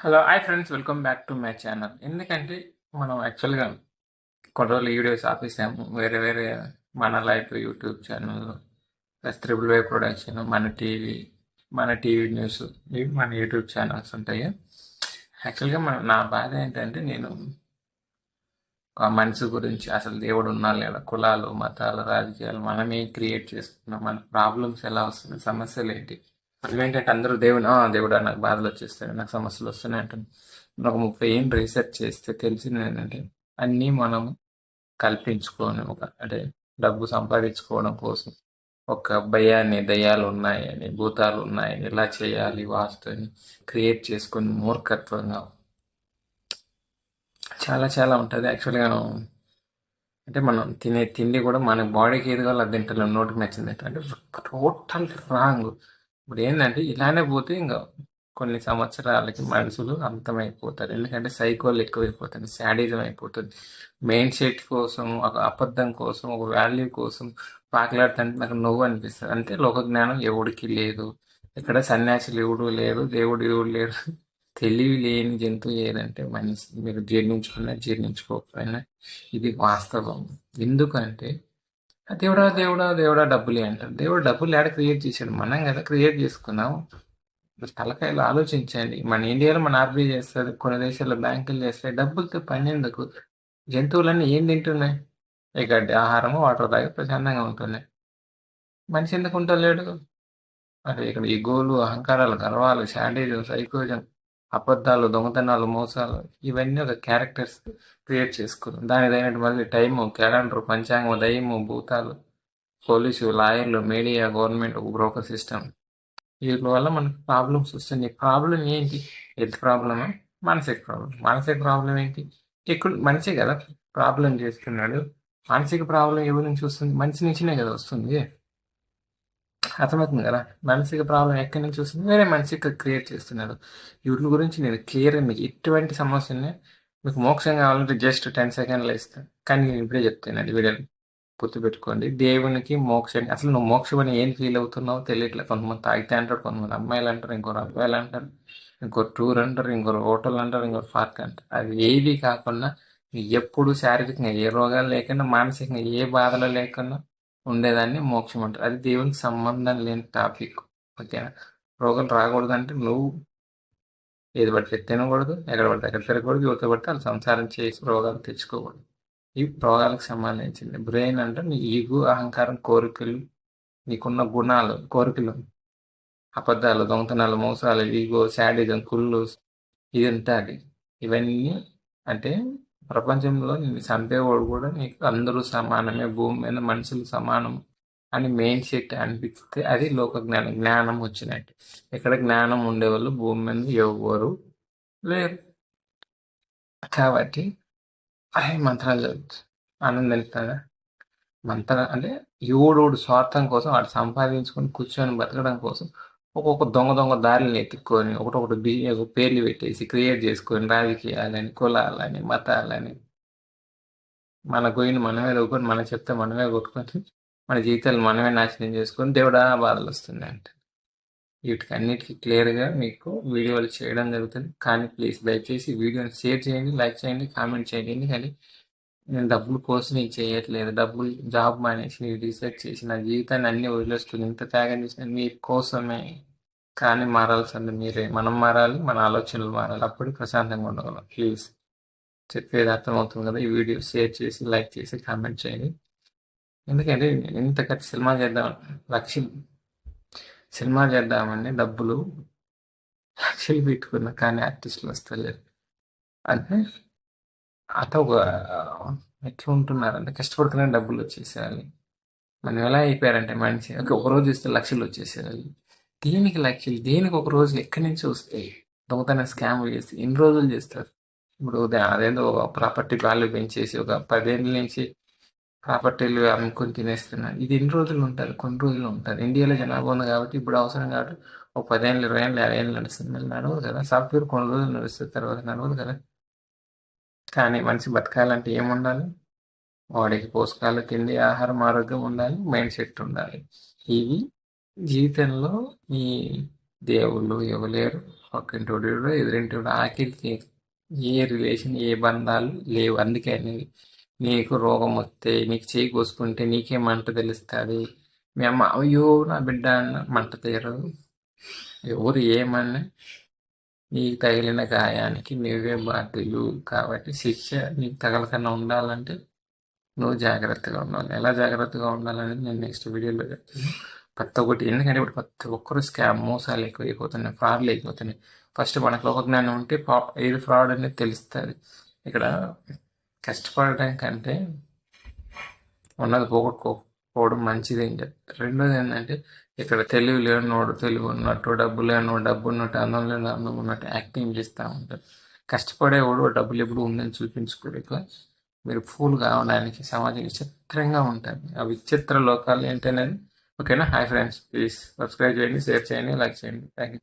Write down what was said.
Hello hi friends welcome back to my channel ఎందుకంటే మనం యాక్చువల్గా కొన్ని రోజులు వీడియోస్ ఆపేసాము. వేరే వేరే మన life YouTube channel plus triple Y production మన టీవీ మన టీవీ న్యూస్ ఇవి మన యూట్యూబ్ ఛానల్స్ ఉంటాయి. యాక్చువల్గా మన నా బాధ ఏంటంటే నేను ఆ మనిషి గురించి అసలు దేవుడు ఉన్నా లేదా కులాలు మతాలు రాజకీయాలు మనమే క్రియేట్ చేసుకున్నాం. మన ప్రాబ్లమ్స్ ఎలా వస్తున్నాయి సమస్యలు ఏంటి? అదేంటంటే అందరూ దేవుడు "ఆ, దేవుడా నాకు బాధలు వచ్చేస్తాయి నాకు సమస్యలు వస్తున్నాయి అంటే ఒక ముప్పై ఏం రీసెర్చ్ చేస్తే తెలిసింది ఏంటంటే అన్నీ మనం కల్పించుకొని ఒక అంటే డబ్బు సంపాదించుకోవడం కోసం. ఒక భయాన్ని దయ్యాలు ఉన్నాయని భూతాలు ఉన్నాయని ఇలా చేయాలి వాస్తుని క్రియేట్ చేసుకొని మూర్ఖత్వంగా. చాలా చాలా ఉంటుంది. యాక్చువల్గా అంటే మనం తినే తిండి కూడా మన బాడీకి ఏది కావాలో అది తింటలేము నోటికి నచ్చింది అంటే టోటల్ రాంగ్ ఇప్పుడు ఏంటంటే ఇలానే పోతే ఇంకా కొన్ని సంవత్సరాలకి మనుషులు అంతమైపోతారు. ఎందుకంటే సైకోలు ఎక్కువైపోతుంది శాడిజం అయిపోతుంది మెయిన్ సెట్ కోసం ఒక అబద్ధం కోసం ఒక వాల్యూ కోసం పాకలాడుతుంటే నాకు నువ్వు అనిపిస్తుంది. అంటే లోక జ్ఞానం ఎవడికి లేదు. ఇక్కడ సన్యాసులు ఎవడు లేరు దేవుడు ఎవడు లేరు తెలివి లేని జంతువు ఏదంటే మనిషి. మీరు జీర్ణించుకున్నా జీర్ణించుకోకపోయినా ఇది వాస్తవం. ఎందుకంటే దేవుడా దేవుడా దేవుడా డబ్బులే అంటారు. దేవుడు డబ్బులు ఏడ క్రియేట్ చేశాడు? మనం కదా క్రియేట్ చేసుకున్నాం. మీరు తలకాయలు ఆలోచించండి. మన ఇండియాలో మన ఆర్బీఐ చేస్తుంది కొన్ని దేశాల్లో బ్యాంకులు చేస్తాయి డబ్బులతో పని ఎందుకు జంతువులన్నీ ఏం తింటున్నాయి? ఈ గడ్డి ఆహారము వాటర్ తాగి ప్రశాంతంగా ఉంటున్నాయి. మనిషి ఎందుకు ఉంటలేడు మరి ఇక్కడ ఈ గోలు అహంకారాలు గర్వాలు శాండేజం సైకోజం అబద్ధాలు దొంగతనాలు మోసాలు ఇవన్నీ ఒక క్యారెక్టర్స్ క్రియేట్ చేసుకున్నాం. దాని తగినట్టు మళ్ళీ టైము క్యాలెండర్ పంచాంగం దయ్యము భూతాలు పోలీసు లాయర్లు మీడియా గవర్నమెంట్ ఒక బ్రోకర్ సిస్టమ్ వీటి వల్ల మనకు ప్రాబ్లమ్స్ వస్తుంది ప్రాబ్లం ఏంటి? హెల్త్ ప్రాబ్లమా మానసిక ప్రాబ్లం మానసిక ప్రాబ్లం ఏంటి? ఇక్కడ మనిషే కదా ప్రాబ్లం చేస్తున్నాడు. మానసిక ప్రాబ్లం ఎవరి నుంచి వస్తుంది మనిషి నుంచినే కదా వస్తుంది. అర్థమవుతుంది కదా? మానసిక ప్రాబ్లం ఎక్కడి నుంచి వస్తుంది? వేరే మనిషి క్రియేట్ చేస్తున్నాడు వీటి గురించి నేను క్లియర్ మీకు ఎటువంటి సమస్యని మీకు మోక్షం కావాలంటే జస్ట్ టెన్ సెకండ్లు ఇస్తాను. కానీ నేను ఇప్పుడే చెప్తున్నాను వీడియోని. గుర్తుపెట్టుకోండి. దేవునికి మోక్షాన్ని అసలు నువ్వు మోక్షం అని ఏం ఫీల్ అవుతున్నావో తెలియట్లేదు. కొంతమంది తాగితే అంటారు కొంతమంది అమ్మాయిలు అంటారు ఇంకోరు అబ్బాయిలు అంటారు ఇంకో టూర్ అంటారు ఇంకోరు హోటల్ అంటారు ఇంకోరు పార్క్ అంటారు. అది ఏది కాకుండా ఎప్పుడు శారీరకంగా ఏ రోగాలు లేకుండా మానసికంగా ఏ బాధలు లేకుండా ఉండేదాన్ని మోక్షం అంటారు. అది దేవునికి సంబంధం లేని టాపిక్. ఓకేనా? రోగాలు రాకూడదు అంటే నువ్వు ఏది పడితే తినకూడదు ఎక్కడ పడితే ఎక్కడ తిరగకూడదు యువత పడితే వాళ్ళు సంసారం చేసి రోగాలు తెచ్చుకోకూడదు. ఇవి రోగాలకు సంబంధించింది. బ్రెయిన్ అంటే నీ ఈగు అహంకారం కోరికలు నీకున్న గుణాలు కోరికలు అబద్ధాలు దొంగతనాలు మోసాలు ఈగో శాడిజం కుళ్ళు ఇది ఉంటుంది ఇవన్నీ అంటే ప్రపంచంలో నేను చంపేవాడు కూడా నీకు అందరూ సమానమే భూమి మీద మనుషులు సమానం అని మెయిన్ సెట్ అనిపిస్తే అది లోక జ్ఞానం జ్ఞానం వచ్చినట్టు. ఇక్కడ జ్ఞానం ఉండేవాళ్ళు భూమి మీద ఎవ్వరు లేరు. కాబట్టి అరే మంత్రాలు చదువుతుంది ఆనందం ఇస్తుందా మంత్ర అంటే ఎవడోడు స్వార్థం కోసం వాడు సంపాదించుకొని కూర్చొని బతకడం కోసం ఒక్కొక్క దొంగ దొంగ దారిని ఎత్తుక్కొని ఒకటొకటి బిజినెస్ ఒక పేర్లు పెట్టేసి క్రియేట్ చేసుకొని రాజకీయాలని కులాలని మతాలని మన గొయ్యిని మనమే దొక్కుని మన చెప్తే మనమే కొట్టుకొని మన జీవితాలు మనమే నాశనం చేసుకొని దేవుడా బాధలు వస్తుంది అంటే. వీటికి అన్నిటికీ క్లియర్గా మీకు వీడియోలు చేయడం జరుగుతుంది. కానీ ప్లీజ్ దయచేసి వీడియోని షేర్ చేయండి లైక్ చేయండి కామెంట్ చేయండి. ఎందుకంటే నేను డబ్బుల కోసం ఇది చేయట్లేదు. డబ్బులు జాబ్ మానేసి డిసైడ్ రీసెర్చ్ చేసి నా జీవితాన్ని అన్ని వదిలేస్తుంది ఇంత త్యాగం చేసిన మీ కోసమే కానీ మారాల్సింది మీరే. మనం మారాలి మన ఆలోచనలు మారాలి. అప్పుడు ప్రశాంతంగా ఉండగలం. ప్లీజ్. చెప్పేది అర్థమవుతుంది కదా. ఈ వీడియో షేర్ చేసి లైక్ చేసి కామెంట్ చేయండి. ఎందుకంటే ఇంత ఖర్చు సినిమా చేద్దాం. లక్ష్యం సినిమా చేద్దామని డబ్బులు లక్షలు పెట్టుకున్నా కానీ ఆర్టిస్టులు వస్తలేరు. అంటే అత ఒక ఎట్లా ఉంటున్నారంటే కష్టపడుకునే డబ్బులు వచ్చేసేయాలి. మనం ఎలా అయిపోయారంటే మనిషి ఒక ఒక రోజు ఇస్తే లక్షలు వచ్చేసేయాలి. దేనికి లక్షలు దేనికి ఒక రోజు ఎక్కడి నుంచి వస్తాయి దొంగతన స్కామ్ చేసి ఎన్ని రోజులు చేస్తారు? ఇప్పుడు అదేందో అదేదో ప్రాపర్టీ వాల్యూ పెంచేసి ఒక పదేళ్ళ నుంచి ప్రాపర్టీలు అమ్ముకొని తినేస్తున్నారు ఇది ఎన్ని రోజులు ఉంటుంది? కొన్ని రోజులు ఉంటుంది. ఇండియాలో జనాభా ఉంది కాబట్టి ఇప్పుడు అవసరం కాబట్టి ఒక పదేళ్ళు ఇరవై ఏళ్ళు యాభై ఏళ్ళు నడుస్తుంది. మళ్ళీ నడవదు కదా? సాఫ్ట్వేర్ కొన్ని రోజులు నడుస్తుంది తర్వాత నడవదు కదా? కానీ మనిషి బతకాలంటే ఏమి ఉండాలి వాడికి పోషకాలు తిండి ఆహారం ఆరోగ్యం ఉండాలి. మైండ్ సెట్ ఉండాలి. ఇవి జీవితంలో ఈ దేవుళ్ళు ఇవ్వలేరు పక్కింటోడు ఎదురింటోడు ఆఖరికి ఏ రిలేషన్ ఏ బంధాలు లేవు. అందుకే నీకు రోగం వస్తే నీకు చేయి కోసుకుంటే నీకే మంట తెలుస్తుంది. మీ అమ్మ అయ్యో నా బిడ్డ అన్న మంట తీరదు. ఎవరు ఏమన్నా నీకు తగిలిన గాయానికి నువ్వే బాధ్యులు. కాబట్టి శిక్ష నీకు తగలకన్నా ఉండాలంటే నువ్వు జాగ్రత్తగా ఉండాలి. ఎలా జాగ్రత్తగా ఉండాలనేది నేను నెక్స్ట్ వీడియోలో చెప్తాను. ప్రతి ఒక్కటి. ఎందుకంటే ఇప్పుడు ప్రతి ఒక్కరు స్కామ్ మోసాలు ఎక్కువ అయిపోతున్నాయి ఫ్రాడ్లు అయిపోతున్నాయి ఫస్ట్ మనకు లోక జ్ఞానం ఉంటే ఏది ఫ్రాడ్ అనేది తెలుస్తుంది. ఇక్కడ కష్టపడటం కంటే ఉన్నది పోగొట్టుకోకపోవడం మంచిది అని చెప్తారు. రెండోది ఏంటంటే ఇక్కడ తెలివి లేనివాడు తెలివి ఉన్నట్టు డబ్బు లేనివాడు డబ్బు ఉన్నట్టు అందం లేని అందం ఉన్నట్టు యాక్టింగ్ చేస్తూ ఉంటారు. కష్టపడేవాడు డబ్బులు ఎప్పుడు ఉందని చూపించుకోలేక మీరు ఫూల్ కావడానికి సమాజం విచిత్రంగా ఉంటుంది. ఆ విచిత్ర లోకాలు ఏంటనేది ఓకేనా హాయ్ ఫ్రెండ్స్ ప్లీజ్ సబ్స్క్రైబ్ చేయండి షేర్ చేయండి లైక్ చేయండి థ్యాంక్ యూ